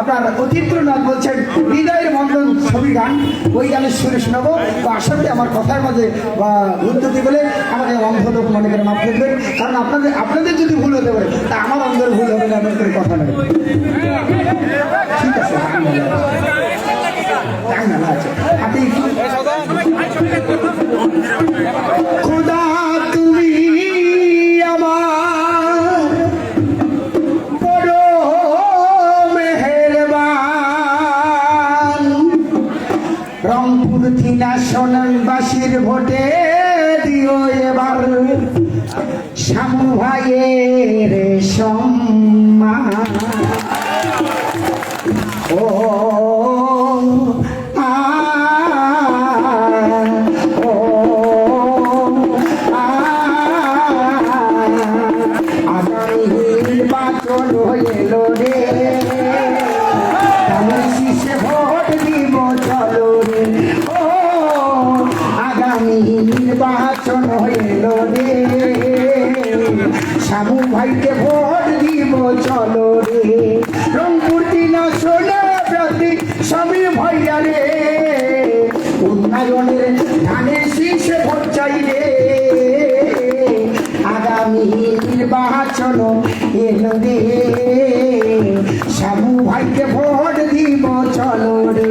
আপনার অতীন্দ্রনাথ বলছেন, হৃদয়ের বন্ধন ছবি গান। ওই গানের সুরে শোনাবো। তো আসলে আমার কথার মাঝে বা উন্নতি বলে আমাকে অন্ধ লোক মনে করে মাফ করবেন কারণ আপনাদের আপনাদের যদি ভুল হতে পারে, তা আমার অন্ধের ভুল হবে না, এমন কথা নেই ঠিক ভালো আছে। গান ভালো আছে আপনি রংপুর থিনা সোনানবাসীর ভোটে দিও এবার। শামু ভাইয়ের সম্মান। নির্বাচন এলো রে। শামু ভাইকে ভোট দিব, চলো রে। রংপুর দিনা সোনা প্রতি স্বামী ভাইয়া রে। উন্নয়নের ধানের শীষে ভোট চাই রে। আগামী নির্বাচন এলো রে। শ্যামু ভাইকে ভোট দিব, চলো রে।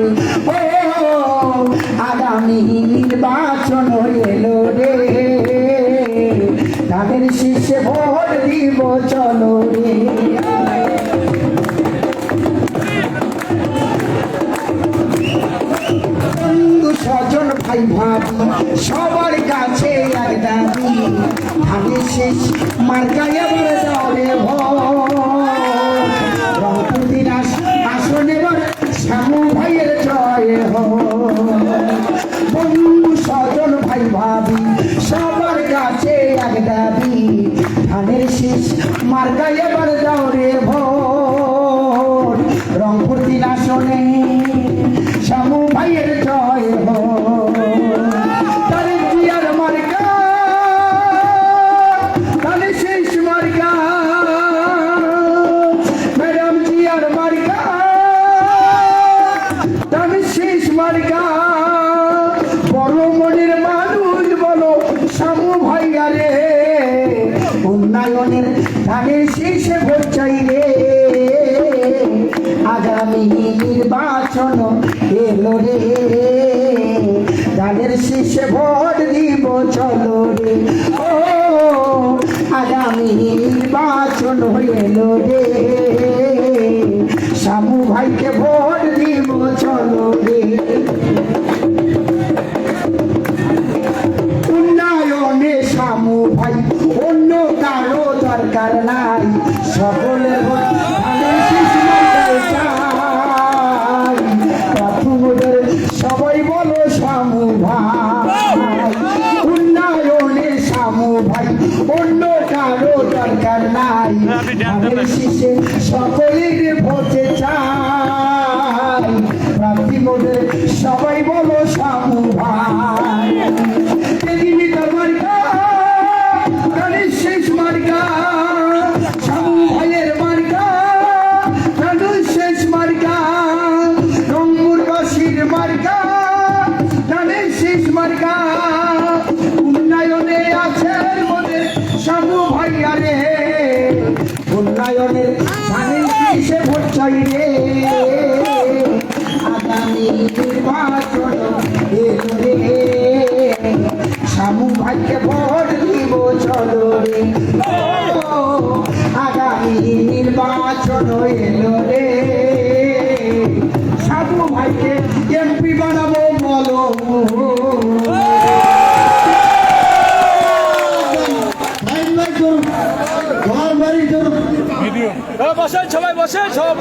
চলো রে। বন্ধু স্বজন, ভাই, ভাবি, সবার কাছে এক দাবি ধানের শেষ মার্কায় এবার দৌড়ে রংপুর দিনাস আসন শ্যামু ভাইয়ের জয় বন্ধু স্বজন, ভাই, ভাবি, সবার কাছে এক দাবি ধানের শেষ। মার্কায় এবার দৌড়ে ভোট রংপুর দিন আসনে শ্যামু ভাইয়ের জয় হো তারে জিয়ার মার্কা? শেষ মার্কা। বড় মনের ধানের শীর্ষে ভোট চাই রে আগামী নির্বাচন এলো রে। ধানের শীর্ষে ভোট দিব চলো। অন্য কারও দরকার নাই। ধানের শীষে সকলের ভোটে চাই। প্রার্থী মোদের উন্নয়নের ধানের কিসে ভোট চাইবে আগামী নির্বাচন রে। শামু ভাইকে ভোট দিব, চলো রে। আগামী নির্বাচন এলো রে। বসেন সবাই বসেন সব